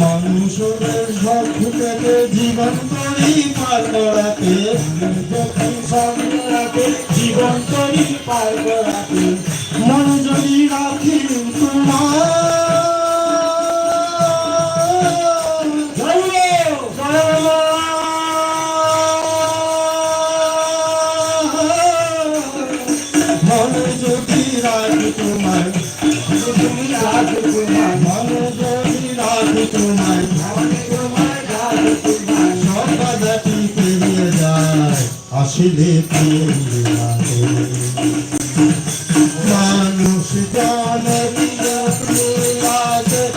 মানুষদের সব থেকে জীবন করি পার জীবন করি পার করাতে। মন যদি রাখি তোমার তুমি রাখি তোমার মন যদি রাখি তোমার মনে তোমার রাখি তোমার সকাদাটি পেরিয়ে যায় আসলে পেরিয়ে মানুষ জানে লাগে